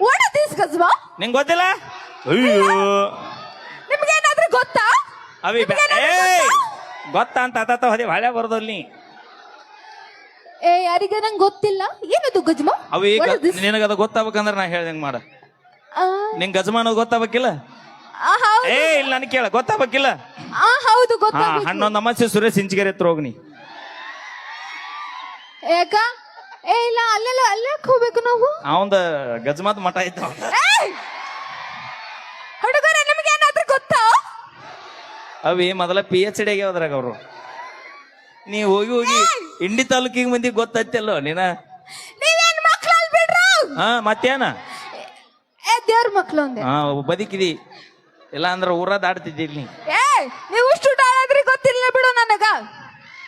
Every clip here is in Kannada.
ವಾಟ್ ಆರ್ ದಿಸ್ ನಿಂಗೆ ಗೊತ್ತಿಲ್ಲ ಅಯ್ಯೋ. ನಿಮ್ಗೆ ಏನಾದ್ರೂ ಗೊತ್ತಾ? ಅವಿ ನಿಮ್ಗೇನಾದ್ರೂ ಏಯ್! ಗೊತ್ತಾ? ಅಂತ ಅತ್ತ ಹೊದೆ ಹೊಳೆ ಬರ್ದಲ್ಲಿ ಏ ಯಾರಿಗೆ ನಂಗೆ ಗೊತ್ತಿಲ್ಲ? ಏನದು ಗಜ್ಮಾ? ಅವಿ What is this? ನಿನಗದ ಗೊತ್ತಾಗ್ಬೇಕಂದ್ರೆ ನಾ ಹೇಳ್ದಂಗೆ ಮಾಡ. ಆ, ನಿಂಗೆ ಗಜಮಾನ ಗೊತ್ತಾಗ್ಬೇಕಿಲ್ಲ? ಆ, ಹೌದು. ಏ ಇಲ್ಲ ನನ್ ಕೇಳ ಗೊತ್ತಾಗ್ಬೇಕಿಲ್ಲ? ಆ, ಹೌದು ಹಾ ಗೊತ್ತಾಗ್ಬೇಕು ಹನ್ನೊಂದು ಅಮಾಸೆ ಸುರೇಶ್ ಇಂಚಿಗೆರೆ ಹತ್ರ ಹೋಗ್ನಿ ಯಾಕ ಏ ಇಲ್ಲ ಅಲ್ಲೆಲ್ಲ ಅಲ್ಲೇ ಹೋಗ್ಬೇಕು ನಾವು? ಅವಂದ ಗಜಮಾತ್ ಮಠ ಏಯ್! ಹುಡುಗರ ನಿಮ್ಗೆ ಏನಾದ್ರೂ ಗೊತ್ತಾ? ಅವಿ ಮೊದಲ ಪಿ ಎಚ್ ಡಿ ಆಗ್ಯಾವದ್ರಾಗ ಅವರು. ನೀ ಹೋಗಿ ಹೋಗಿ ಇಂಡಿ ತಾಲೂಕಿಗೆ ಮಂದಿ ಗೊತ್ತತ್ತಲ್ಲೋ ನೀನ? ನೀವೇನ್ ಮಕ್ಳಲ್ ಬಿಡ್ರು? ಹಾ ಮತ್ತೇನ? ಏ ದೇವ್ರ ಮಕ್ಳು ಅಂದೆ. ಹಾ ಬದುಕಿದಿ. ಇಲ್ಲ ಅಂದ್ರೆ ಊರ ದಾಡ್ತಿದ್ದಿ ನೀ. ಏ ನೀವು ಇಷ್ಟು ಆದ್ರೆ ಗೊತ್ತಿಲ್ಲ ಬಿಡು ನನಗ.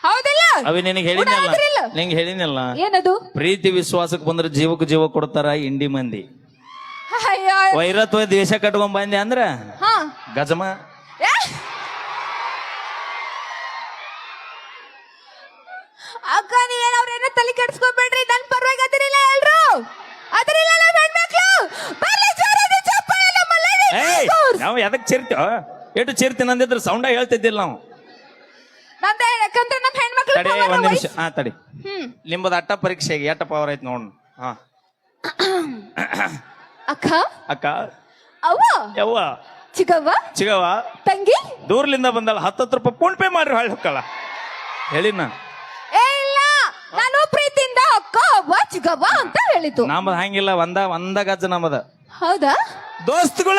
ಹೌದಿಲ್ಲ. ಅವಿ ನಿನಗೆ ಹೇಳಿನಲ್ಲ ಉಡಾದ್ರಿಲ್ಲ? ನಿಂಗೆ ಹೇಳಿನಲ್ಲ ಏನದು? ಪ್ರೀತಿ ವಿಶ್ವಾಸಕ್ಕೆ ಬಂದ್ರೆ ಜೀವಕ್ಕೆ ಜೀವ ಕೊಡ್ತಾರ ಇಂಡಿ ಮಂದಿ. ಅಯ್ಯೋ. ವೈರತ್ವ ದೇಶ ಕಟ್ಕೊಂಡ್ ಬಂದೆ ಅಂದ್ರ? ಹಾ. ಗಜಮ. ಏ? ಅಕ್ಕ ನೀವೇನ ಅವ್ರೇನ ತಲೆ ಕೆಡ್ಸ್ಕೊಬೇಡ್ರಿ. ನನ್ ಪರವಾಗಿ ಅದಿರಿಲ್ಲ ಎಲ್ರು. ಅದಿರಿಲ್ಲ ನಾವ್ ಹೆಣ್ಮಕ್ಳು. ಬರ್ಲಿ ಜೋರಾಗಿ ಚಪ್ಪಾಳೆ ನಮ್ಮ ladies ಏಯ್ girls. ನಾವು ಎದಕ್ ಚಿರ್ತೀವ ಎಷ್ಟು ಚಿರ್ತೀನಿ ಅಂದಿದ್ರೆ ಸೌಂಡ ಹೇಳ್ತಿದ್ದಿಲ್ಲ ನಾವು. ನಂದ ತಡಿ ಒಂದ್ ನಿಮಿಷ. ಹಾ ತಡಿ. ಹ್ಮ್. ನಿಮ್ಮದ ಅಟ್ಟ ಪರೀಕ್ಷೆಗೆ ಎಟ್ಟ ಪವರ್ ಐತ್ ನೋಡ್. ಹಾ. ಅಕ್ಕ? ಅಕ್ಕ? ಅವ್ವ? ಯವ್ವ? ಚಿಕ್ಕವ್ವ ಚಿಗವ್ವ? ತಂಗಿ? ದೂರ್ಲಿಂದ ಬಂದಳ ಹತ್ತತ್ತು ರೂಪಾಯಿ ಫೋನ್ ಪೇ ಮಾಡ್ರಿ ಹೊಳ್ಳಿ ಹೊಕ್ಕಲ್ಲ. ಹೇಳಿನ ಏ ಇಲ್ಲ. ನಾನು ಪ್ರೀತಿಯಿಂದ ಅಕ್ಕ ಅವ್ವ ಚಿಕ್ಕವ್ವ ಅಂತ ಹೇಳಿದ್ದು. ನಮ್ಮದ ಹಂಗಿಲ್ಲ ಒಂದ ಒಂದ ಗಜ್ಜ ನಮ್ಮದ. ಹೌದಾ? ದೋಸ್ತುಗಳ!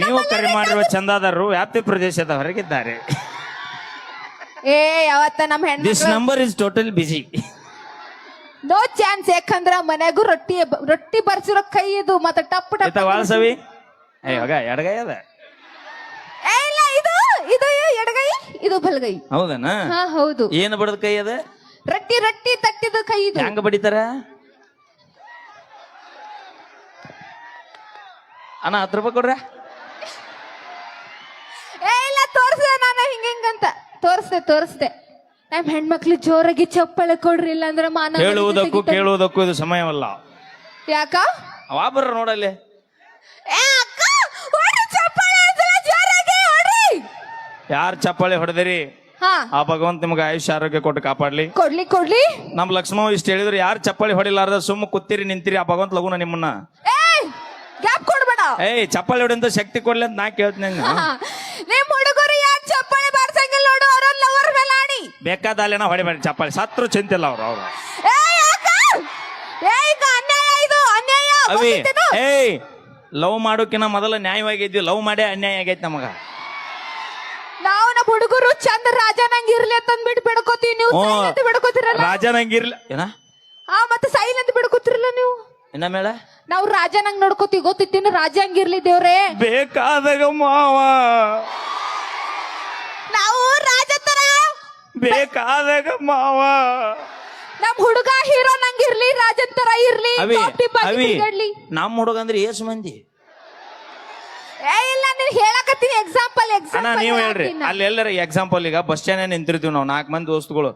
ನೀವು ಕರೆ ಮಾಡಿರುವ ಚಂದಾದಾರರು ವ್ಯಾಪ್ತಿ ಪ್ರದೇಶದ ಹೊರಗಿದ್ದಾರೆ. ಏ ಯಾವತ್ತ ನಮ್ಮ ದಿಸ್ ಹೆಣ್ಣು number is total busy no chance ಯಾಕಂದ್ರ ಮನೆಗೂ ರೊಟ್ಟಿ ರೊಟ್ಟಿ ಬರ್ಸಿರೋ ಕೈ ಇದು ಮತ್ತೆ ಟಪ್ ಟಪ್ ಆಯ್ತಾ ವಾಲ್ಸವಿ? ಏ ಹೋಗ ಎಡಗೈ ಅದ. ಏ ಇಲ್ಲ ಇದು ಇದು ಎಡಗೈ ಇದು ಬಲಗೈ. ಹೌದನ? ಹಾ ಹೌದು. ಏನು ಬಡದ ಕೈ ಅದ? ರೊಟ್ಟಿ ರೊಟ್ಟಿ ತಟ್ಟಿದ ಕೈ ಇದು. ಹೆಂಗ ಬಡಿತಾರ? ಅಣ್ಣ ಹತ್ತು ರೂಪಾಯಿ ಕೊಡ್ರ ಏ ಇಲ್ಲ ತೋರ್ಸ್ದೆ ನಾನು ಹಿಂಗ ಹಿಂಗಂತ ತೋರಿಸ್ದೆ ತೋರಿಸ್ದೆ. ನಮ್ ಹೆಣ್ಮಕ್ಳು ಜೋರಾಗಿ ಚಪ್ಪಳ ಕೊಡ್ರಿ ಇಲ್ಲ ಅಂದ್ರೆ ಮಾನ ಹೇಳುವುದಕ್ಕೂ ಕೇಳುವುದಕ್ಕೂ ಇದು ಸಮಯವಲ್ಲ. ಯಾಕ? ವಾಬರ ನೋಡಲ್ಲಿ ಏ ಅಕ್ಕ ಹೊಡ್ರಿ ಚಪ್ಪಾಳೆ ಒಂದ್ಸಲ ಜೋರಾಗಿ ಹೊಡ್ರಿ. ಯಾರು ಚಪ್ಪಾಳಿ ಹೊಡೆದಿರಿ? ಹಾ. ಆ ಭಗವಂತ ನಿಮ್ಗೆ ಆಯುಷ್ಯ ಆರೋಗ್ಯ ಕೊಟ್ಟು ಕಾಪಾಡ್ಲಿ. ಕೊಡ್ಲಿ ಕೊಡ್ಲಿ. ನಮ್ ಲಕ್ಷ್ಮವ್ ಇಷ್ಟ ಹೇಳಿದ್ರು ಯಾರು ಚಪ್ಪಾಳಿ ಹೊಡಿಲಾರ್ದ ಸುಮ್ಮ ಕೂತಿರಿ ನಿಂತಿರಿ ಆ ಭಗವಂತ ಲಗುನ ನಿಮ್ಮನ್ನ. ಏ ಗ್ಯಾಪ್ ಕೊಡ್ಬೇಡ. ಏಯ್ ಚಪ್ಪಾಳಿ ಹೊಡೆದ ಶಕ್ತಿ ಕೊಡ್ಲಿ ಅಂತ ನಾ ಕೇಳ್ತೀನಿ ಹಾ. ಮಾಡಿ ಹೊಡಿಬೇಡಿ ಚಪ್ಪಾಳಿ. ಸತ್ರು ಚಿಂತಿಲ್ಲ ಅವ್ರು ಅವ್ರು. ಅವಿ? ಏಯ್ ಲವ್ ಮಾಡೋಕಿನ ಮೊದಲ ನ್ಯಾಯವಾಗಿದ್ವಿ ಲವ್ ಮಾಡೇ ಅನ್ಯಾಯ ಆಗೈತಿ ನಮಗ. ನಾವು ನಮ್ಮ ಹುಡುಗರು ಚಂದ ರಾಜ ನಂಗೆ ಇರ್ಲಿ ಅಂತ ಅಂದ್ಬಿಟ್ಟು ಬಿಡ್ಕೋತೀವಿ. ನೀವು ಹ್ಞೂ. ಸೈಲೆಂಟ್ ಬಿಡ್ಕೋತಿರಲ್ಲ? ರಾಜ ನಂಗಿರ್ಲ ಏನ? ಆ ಮತ್ತೆ ಸೈಲೆಂಟ್ ಬಿಡ್ಕೋತಿರಲ್ಲ ನೀವು? ಇನ್ನ ಮೇಳ ನಾವು ರಾಜ ನಂಗ್ ನೋಡ್ಕೋತೀವಿ ಗೊತ್ತಿತ್ತೇನು ರಾಜ ಹಂಗಿರ್ಲಿ ದೇವ್ರೇ. ಬೇಕಾದಾಗ ಮಾವ ನಾವು ರಾಜ ತರ ಬೇಕಾದಾಗ ಮಾವ. ನಮ್ ಹುಡುಗ ಹೀರೋ ನಂಗಿರ್ಲಿ ಇರ್ಲಿ ರಾಜನ್ ತರ ಇರ್ಲಿ ಅವಿ ಬಾಕಿ ಅವಿ ತಿರ್ಗಾಡ್ಲಿ. ನಮ್ಮ ಹುಡುಗ ಅಂದ್ರೆ ಏಸು ಮಂದಿ? ಏ ಇಲ್ಲ ನೀನ್ ಹೇಳಕತ್ತೀನಿ ಎಕ್ಸಾಂಪಲ್ ಅಣ್ಣ ಎಕ್ಸಾಂಪಲ್ ನೀವು ಹೇಳ್ರಿ. ಅಲ್ಲಿ ಎಲ್ಲರ ಎಕ್ಸಾಂಪಲ್ ಈಗ ಬಸ್ ಸ್ಟ್ಯಾಂಡ್ ನಿಂತಿರ್ತೀವಿ ನಾವು ನಾಲ್ಕು ಮಂದಿ ದೋಸ್ತುಗಳು.